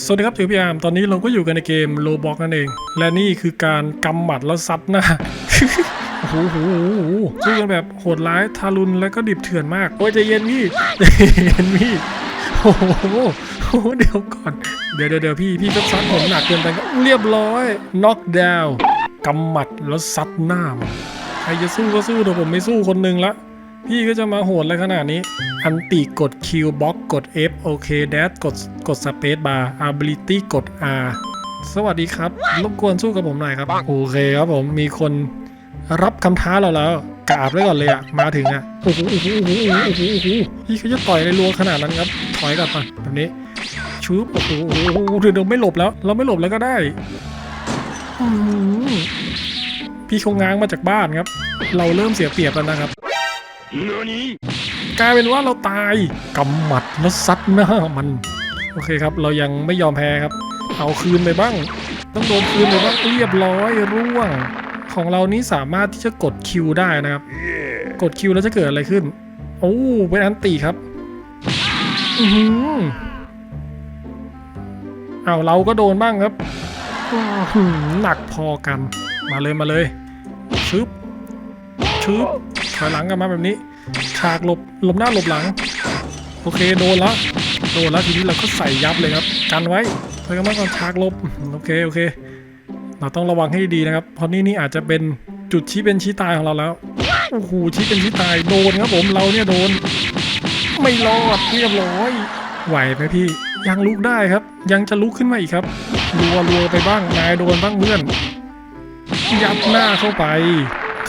สวัสดีครับถือพี่อาร์มตอนนี้เราก็อยู่กันในเกมโลบอกนั่นเอง และนี่คือการกำหมัดแล้วซัดหน้าโอ้โหโหโหสู้กันแบบโหดร้ายทารุณและก็ดิบเถื่อนมาก โอ้ยใจเย็นพี่ใจเย็นพี่โอ้โหเดี๋ยวก่อน เดี๋ยวเดี๋ยวพี่พี่ก็ซัดผมหนักเกินไปเรียบร้อยน็อกดาวกำหมัดแล้วซัดหน้ามันใครจะสู้ก็สู้แต่ผมไม่สู้คนหนึงละ พี่ก็จะมาโหดอะไรขนาดนี้ อันติกด Q บล็อกกด F โอเค d a s กดกด Space Bar Ability กด R สวัสดีครับ รบกวนสู้กับผมหน่อยครับ โอเคครับผมมีคนรับคำท้าเราแล้วกราบไว้ก่อนเลยอะมาถึงอะโอ้โหโอ้โหโอ้โหโอ้โหโอ้โหโอ้โหพี่เขาจะต่อยในรัวขนาดนั้นครับ ถอยกลับมาแบบนี้ชุบโอ้โหโอ้โหโอ้โหเดี๋ยวเราไม่หลบแล้ว เราไม่หลบแล้วก็ได้อื้อหือพี่เขาง้างมาจากบ้านครับ เราเริ่มเสียเปรียบแล้วนะครับ กลายเป็นว่าเราตายกำหมัดแล้วซัดหน้ามัน โอเคครับ เรายังไม่ยอมแพ้ครับ เอาคืนไปบ้าง ต้องโดนคืนไปบ้างเรียบร้อยร่วง ของเรานี้สามารถที่จะกดคิวได้นะครับ กดคิวแล้วจะเกิดอะไรขึ้น โอ้เป็นอันตีครับ อือหือเอาเราก็โดนบ้างครับหนักพอกัน มาเลยมาเลยชึบชึบ อยหลังกลันมาแบบนี้ ฉากหลบหลบหน้าหลบหลัง โอเคโดนแล้วโดนแล้วทีนี้เราก็ใส่ยับเลยครับกันไว้เพื่อนมาก่อนฉากหลบโอเคโอเค เราต้องระวังให้ดีนะครับ เพราะนี่นี่อาจจะเป็นจุดชี้เป็นชี้ตายของเราแล้วโอ้โหชี้เป็นชี้ตายโดนครับผมเราเนี่ยโดน ไม่รอดเรียบร้อยไหวไหมพี่ยังลุกได้ครับ ยังจะลุกขึ้นมาอีกครับรัวรัวไปบ้างนายโดนบ้างเพื่อนยัดหน้าเข้าไป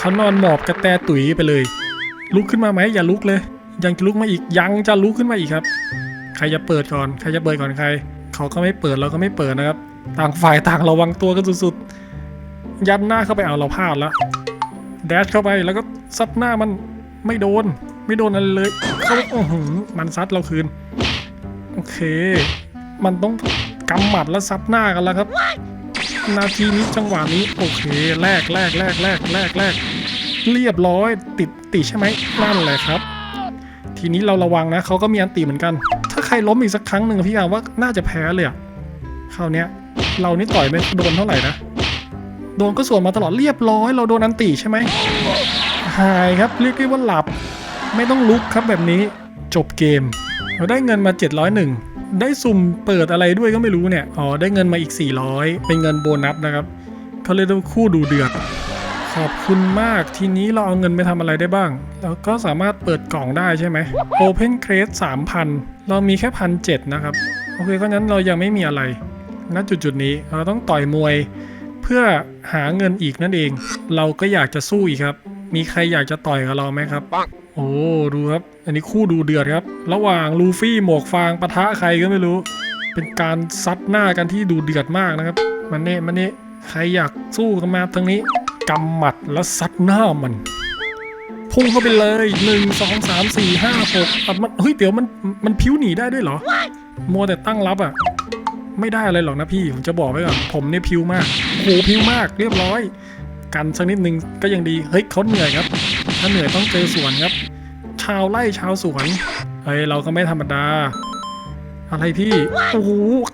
เขานอนหมอบกระแตตุ๋ยไปเลย ลุกขึ้นมาไหมอย่าลุกเลย ยังจะลุกมาอีกยังจะลุกขึ้นมาอีกครับ ใครจะเปิดก่อนใครจะเปิดก่อนใคร เขาก็ไม่เปิดเราก็ไม่เปิดนะครับ ต่างฝ่ายต่างระวังตัวกันสุดๆ ยัดหน้าเข้าไปเอาเราพลาดแล้วแดชเข้าไปแล้วก็ซัดหน้ามันไม่โดน ไม่โดนอะไรเลยเขาโอ้โหมันซัดเราคืน โอเค มันต้องกำหมัดแล้วซัดหน้ากันแล้วครับ นาทีนี้จังหวะนี้โอเคแลกแลกแลกแลกแลกแลกเรียบร้อยติดติใช่ไหมนั่นแหละครับ ทีนี้เราระวังนะเขาก็มีอันตีเหมือนกัน ถ้าใครล้มอีกสักครั้งหนึ่งพี่อาว่าน่าจะแพ้เลยอะคราวเนี้ยเรานี่ต่อยไม่โดนเท่าไหร่นะโดนก็สวนมาตลอดเรียบร้อย เราโดนอันตีใช่ไหมหายครับเรียกได้ว่าหลับ ไม่ต้องลุกครับแบบนี้จบเกม เราได้เงินมา 701 ได้สุ่มเปิดอะไรด้วยก็ไม่รู้เนี่ย อ๋อ ได้เงินมาอีก 400 เป็นเงินโบนัสนะครับ เขาเรียกว่าคู่ดูเดือด ขอบคุณมาก ทีนี้เราเอาเงินไปทำอะไรได้บ้าง เราก็สามารถเปิดกล่องได้ใช่ไหม Open Crate 3,000 เรามีแค่พันเนะครับ โอเค ก็นั้นเรายังไม่มีอะไร ณ จุดจุดนี้ เราต้องต่อยมวย เพื่อหาเงินอีกนั่นเอง เราก็อยากจะสู้อีกครับ มีใครอยากจะต่อยกับเราไหมครับ โอ้ ดูครับ อันนี้คู่ดูเดือดครับ ระหว่างลูฟี่หมวกฟางปะทะใครก็ไม่รู้ เป็นการซัดหน้ากันที่ดูเดือดมากนะครับ มันเน่มันเน่ใครอยากสู้กันมาทางนี้กำหมัดแล้วซัดหน้ามัน พุ่งเข้าไปเลยหนึ่งสองสามสี่ห้าหกอะมันเฮ้ยเดี๋ยวมันมันพิ้วหนีได้ด้วยเหรอ มัวแต่ตั้งรับอะ ไม่ได้อะไรหรอกนะพี่ ผมจะบอกไว้ก่อนผมเนี่ยพิ้วมากโอ้โหพิ้วมากเรียบร้อย กันสักนิดนึงก็ยังดี เฮ้ยเขาเหนื่อยครับ ถ้าเหนื่อยต้องเจอสวนครับ ชาวไร่ชาวสวนเฮ้ยเราก็ไม่ธรรมดา อะไรพี่โอ้โห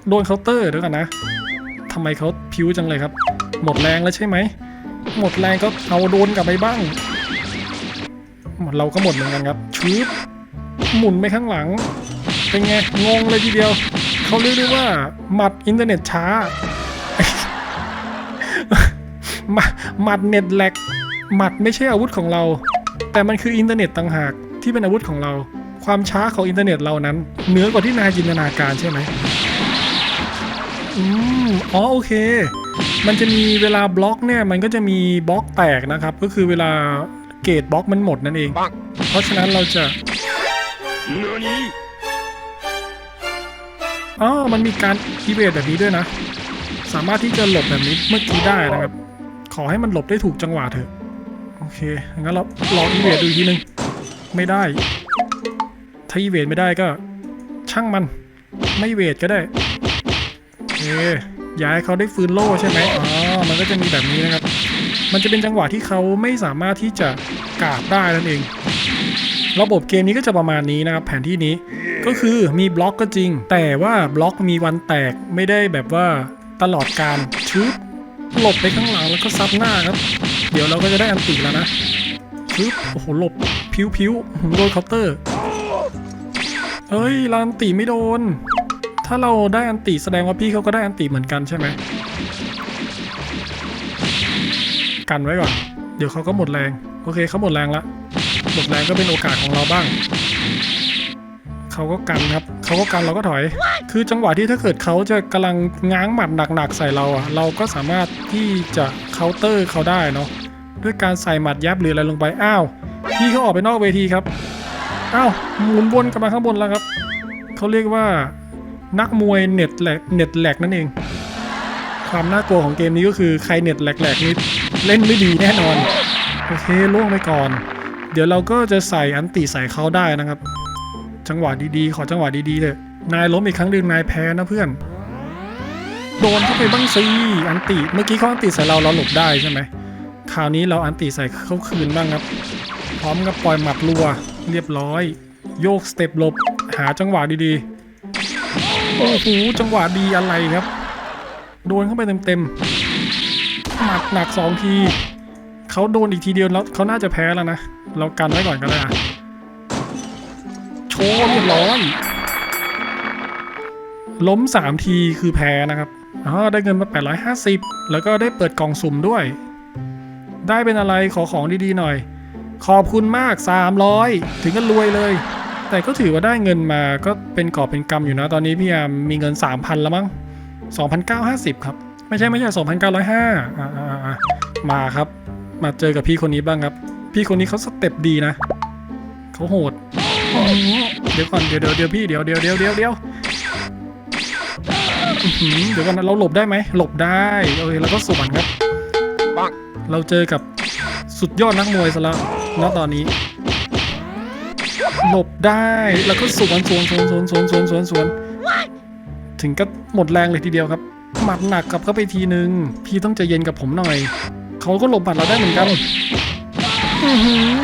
โดนเคาน์เตอร์เดี๋ยวกันนะทำไมเขาพิ้วจังเลยครับ หมดแรงแล้วใช่ไหมหมดแรงก็เอาโดนกลับไปบ้างเราก็หมดเหมือนกันครับชืบหมุนไปข้างหลัง เป็นไงงงเลยทีเดียว เขาเรียกได้ว่าหมัดอินเทอร์เน็ตช้าหมัดหมัดเน็ตแลกหมัดไม่ใช่อาวุธของเรา แต่มันคืออินเทอร์เน็ตต่างหาก ที่เป็นอาวุธของเรา ความช้าของอินเทอร์เน็ตเรานั้น เหนือกว่าที่นายจินตนาการใช่ไหมอืมอ๋อโอเค มันจะมีเวลาบล็อกเนี่ยมันก็จะมีบล็อกแตกนะครับ ก็คือเวลาเกรดบล็อกมันหมดนั่นเอง เพราะฉะนั้นเราจะอ๋อมันมีการอีเวทแบบนี้ด้วยนะ สามารถที่จะหลบแบบนี้เมื่อกี้ได้นะครับ ขอให้มันหลบได้ถูกจังหวะเถอะ โอเค งั้นเราลองอีเวทดูอีกทีนึง ไม่ได้ ถ้าอีเวทไม่ได้ก็ ช่างมัน ไม่เวทก็ได้โอย้ายเขาได้ฟื้นโล่ใช่ไหมอ๋อ มันก็จะมีแบบนี้นะครับ มันจะเป็นจังหวะที่เขาไม่สามารถที่จะกราบได้นั่นเอง ระบบเกมนี้ก็จะประมาณนี้นะครับ แผนที่นี้ ก็คือมีบล็อกก็จริง แต่ว่าบล็อกมีวันแตกไม่ได้แบบว่าตลอดการชึบหลบไปข้างหลังแล้วก็ซับหน้าครับ เดี๋ยวเราก็จะได้อันติแล้วนะชึบโอ้โหหลบ พิ้วพิ้วโดนเคาน์เตอร์เอ้ยเราอันติไม่โดน ถ้าเราได้อันติแสดงว่าพี่เขาก็ได้อันติเหมือนกันใช่ไหมกันไว้ก่อน เดี๋ยวเขาก็หมดแรง โอเคเขาหมดแรงละหมดแรงก็เป็นโอกาสของเราบ้าง เขาก็กันครับ เขาก็กันเราก็ถอย คือจังหวะที่ถ้าเกิดเขาจะกำลังง้างหมัดหนักๆใส่เราอะ เราก็สามารถที่จะเคาน์เตอร์เขาได้เนาะ ด้วยการใส่หมัดยับหรืออะไรลงไป อ้าว พี่เขาออกไปนอกเวทีครับอ้าวหมุนวนกลับมาข้างบนแล้วครับเขาเรียกว่านักมวยเน็ตแหลกเน็ตแหลกนั่นเอง ความน่ากลัวของเกมนี้ก็คือใครเน็ตแหลกๆนี่เล่นไม่ดีแน่นอนโอเคล่วงไปก่อน เดี๋ยวเราก็จะใส่อันติใส่เขาได้นะครับ จังหวะดีๆ ขอจังหวะดีๆเถอะนายล้มอีกครั้งหนึ่งนายแพ้นะเพื่อน โดนเข้าไปบ้างสิอันติเมื่อกี้เขาอันติใส่เราเราหลบได้ใช่ไหมคราวนี้เราอันติใส่เขาคืนบ้างครับ พร้อมกับปล่อยหมัดรัว เรียบร้อย โยกสเต็ปหลบ หาจังหวะดีๆ โอ้โหจังหวะดีอะไรครับ โดนเข้าไปเต็มๆ หมัดหนักสองที เขาโดนอีกทีเดียวแล้วเขาน่าจะแพ้แล้วนะ เรากันไว้ก่อนก็ได้อะโชว์เรียบร้อยล้ม 3 ทีคือแพ้นะครับอ๋อได้เงินมา 850 แล้วก็ได้เปิดกล่องสุ่มด้วย ได้เป็นอะไรขอของดีๆหน่อย ขอบคุณมาก 300 ถึงกันรวยเลย แต่ก็ถือว่าได้เงินมาก็เป็นกอบเป็นกำอยู่นะ ตอนนี้พี่ยามมีเงิน 3,000 แล้วมั้ง2,950 ครับ ไม่ใช่ไม่ใช่ 2,905อ่าอ่าอ่ามาครับ มาเจอกับพี่คนนี้บ้างครับ พี่คนนี้เขาสเต็ปดีนะเขาโหด เดี๋ยวก่อนเดี๋ยวเดี๋ยวเดี๋ยวพี่เดี๋ยวเดี๋ยวเดี๋ยวเดี๋ยวเดี๋ยวอื้อหือเดี๋ยวก่อนนะเราหลบได้ไหมหลบได้โอเคแล้วก็สวนครับ เราเจอกับสุดยอดนักมวยซะแล้ว ณตอนนี้ หลบได้แล้วก็สวนสวนสวนสวนสวนสวนสวนสวนถึงก็หมดแรงเลยทีเดียวครับหมัดหนักกลับเข้าไปทีนึง พี่ต้องใจเย็นกับผมหน่อย เขาก็หลบหมัดเราได้เหมือนกัน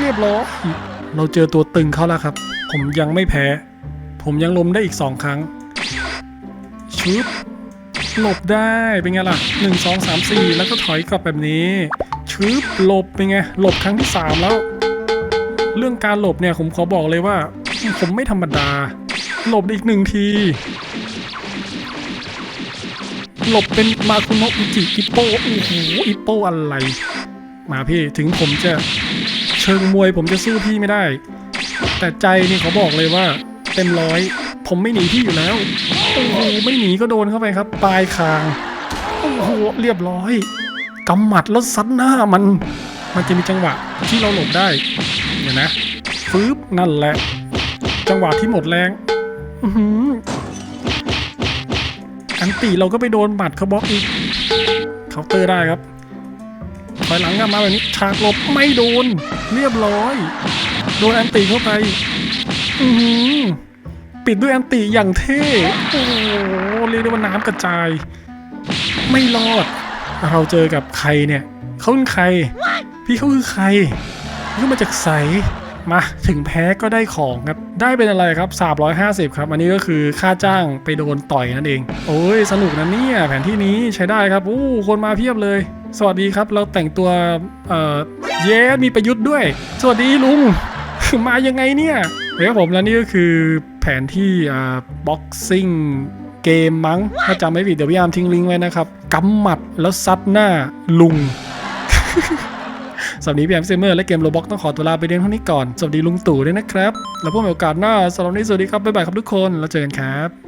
เรียบร้อยเราเจอตัวตึงเขาแล้วครับ ผมยังไม่แพ้ ผมยังล้มได้อีกสองครั้งชุบหลบได้เป็นไงล่ะหนึ่งสองสามสี่แล้วก็ถอยกลับแบบนี้ชุบหลบเป็นไงหลบครั้งที่สามแล้ว เรื่องการหลบเนี่ยผมขอบอกเลยว่า ผมไม่ธรรมดา หลบอีกหนึ่งที หลบเป็นมาคุโนะอุจิอิโปโอ้โหอิโปอะไร มาพี่ถึงผมจะเชิงมวยผมจะสู้พี่ไม่ได้ แต่ใจนี่เขาบอกเลยว่า เต็มร้อย ผมไม่หนีพี่อยู่แล้วโอ้โหไม่หนีก็โดนเข้าไปครับ ปลายคางโอ้โหเรียบร้อยกำหมัดแล้วซัดหน้ามัน มันจะมีจังหวะที่เราหลบได้เดี๋ยวนะฟืบนั่นแหละ จังหวะที่หมดแรงอื้มอันตีเราก็ไปโดนหมัดเขาบล็อกอีกเคาน์เตอร์ได้ครับถอยหลังกลับมาแบบนี้ฉากหลบไม่โดน เรียบร้อย โดนแอนติเข้าไป อือหือปิดด้วยแอนติอย่างเท่โอ้โหเรียกได้ว่าน้ำกระจาย ไม่รอด เราเจอกับใครเนี่ยเขาเป็นใคร พี่เขาคือใครเขามาจากใสมาถึงแพ้ก็ได้ของครับ ได้เป็นอะไรครับ 350 ครับ อันนี้ก็คือค่าจ้างไปโดนต่อยนั่นเอง โอ้ย สนุกนะเนี่ย แผนที่นี้ใช้ได้ครับ อู้คนมาเพียบเลย สวัสดีครับ เราแต่งตัว เอ่อ เย้ มีประยุทธ์ด้วย สวัสดีลุง มายังไงเนี่ยเฮ้ยผมแล้วนี่ก็คือแผนที่อ่าบ็อกซิ่งเกมมั้ง ถ้าจำไม่ผิดเดี๋ยวพี่ยามทิ้งลิงก์ไว้นะครับกำหมัดแล้วซัดหน้าลุง สำหรับนี้พี่แอมซมเมอร์และเกมโรบ็อกต้องขอตัวลาไปเรียนเท่านี้ก่อน สวัสดีลุงตู่ด้วยนะครับ แล้วพบกันใหม่โอกาสหน้าสำหรับวันนี้สวัสดีครับบ๊ายบายครับทุกคนแล้วเจอกันครับ